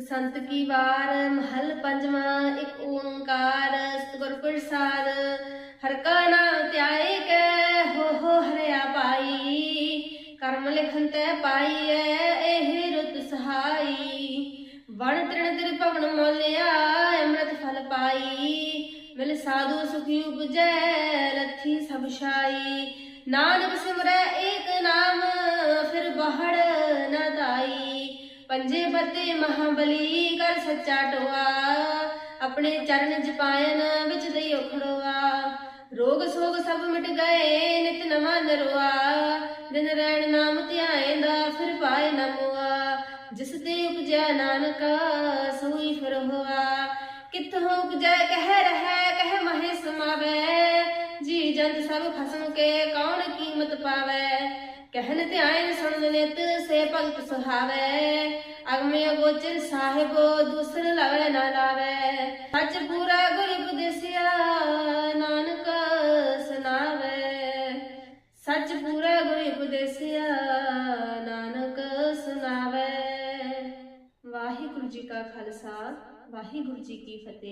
ਬਸੰਤ ਕੀ ਵਾਰ, ਮਹਲ ਪੰਜਵਾਂ, ਇੱਕ ਓੰਕਾਰ, ਸਤਿਗੁਰ ਪ੍ਰਸਾਦ। ਹਰ ਕਾ ਨਾਮ ਧਿਆਏ ਕੈ, ਹੋ ਹੋ ਹਰਿਆ ਪਾਈ ਕਰਮ ਲਿਖਨ ਤੈ ਪਾਈਐ, ਇਹ ਰੁਤ ਸਹਾਈ। ਵਣ ਤ੍ਰਿਣ ਤਿਰ ਭਵਨ ਮੋਲਿਆ, ਅੰਮ੍ਰਿਤ ਫਲ ਪਾਈ। ਮਿਲ ਸਾਧੂ ਸੁਖੀ ਉਪਜੈ ਰੱਥੀ ਸਭ ਛਾਈ। ਨਾਨਕ ਸਿਮਰੈ ਪੰਜੇ ਬੱਤੇ ਮਹਾਬਲੀ ਕਰ ਸੱਚਾ ਟੋਆ ਆਪਣੇ ਚਰਨ ਜਪਾਇਨ ਵਿੱਚ ਦਈ ਖੜੋਆ ਰੋਗ ਸੋਗ ਸਭ ਮਿਟ ਗਏ, ਨਿਤ ਨਵਾਂ ਨਰਵਾ ਦਿਨ ਰਹਿਣ ਨਾਮ ਧਿਆਏਂਦਾ ਫਿਰ ਪਾਏ ਨਾ ਜਿਸ ਤੇ ਉਪਜਿਆ ਨਾਨਕ, ਸੋਈ ਫਿਰ ਹੋਆ। ਕਿੱਥੋਂ ਉਪਜੈ, ਕਹਿ ਰਹਿ, ਕਹਿ ਮਹੇ ਸਮਾਵੈ। ਜੀ ਜੰਤ ਸਭ ਖਸਮ ਕੇ ਕੌਣ ਕੀਮਤ ਪਾਵੈ? ਕਹਿਨ ਧਿਆਨ ਸੁਣਨ ਨਿਤ ਸੇ ਭਗਤ ਸੁਹਾਵੈ, ਅਗਮੇ ਅਗੋਚਰ ਸਾਹਿਬ, ਦੂਸਰ ਲਵੈ ਨਾ ਲਾਵੈ। ਸੱਚ ਪੂਰਾ ਗੁਰ ਉਪਦੇਸਿਆ, ਨਾਨਕ ਸੁਨਾਵੈ। ਸੱਚ ਪੂਰਾ ਗੁਰ ਉਪਦੇਸਿਆ, ਨਾਨਕ ਸੁਨਾਵੈ। ਵਾਹਿਗੁਰੂ ਜੀ ਕਾ ਖਾਲਸਾ, ਵਾਹਿਗੁਰੂ ਜੀ ਕੀ ਫਤਿਹ।